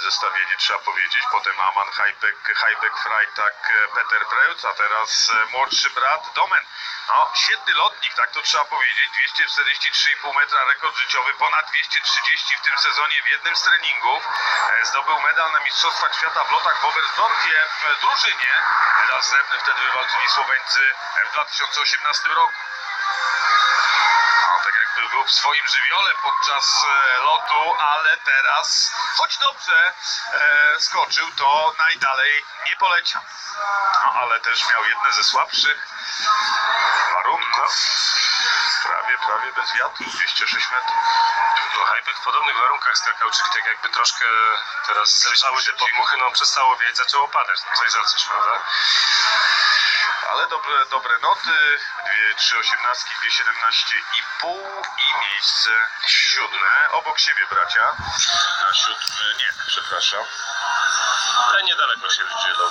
zestawienie trzeba powiedzieć. Potem Aman Hajbek, Hajbek Freitag, e, Peter Preutz, a teraz e, młodszy brat Domen. No, świetny lotnik, tak to trzeba powiedzieć. 243,5 metra rekord życiowy, ponad 230 w tym sezonie w jednym z treningów. E, Zdobył medal na Mistrzostwach Świata w lotach w Oberstdorfie w drużynie. Medal srebrny wtedy wywalczyli Słoweńcy w 2018 roku. Był w swoim żywiole podczas e, lotu, ale teraz, choć dobrze e, skoczył, to najdalej nie poleciał. No, ale też miał jedne ze słabszych warunków. Prawie, prawie bez wiatru, 206 metrów. No, Hajbek w podobnych warunkach skakał, czyli tak jakby troszkę teraz zerzały te podmuchy, no przestało wiać, zaczęło padać, no coś za coś, prawda? Ale dobre, dobre noty, dwie, trzy osiemnastki, dwie siedemnaście i pół i miejsce siódme. Obok siebie bracia. Na siódmy, nie, przepraszam. Ale niedaleko się Dzielą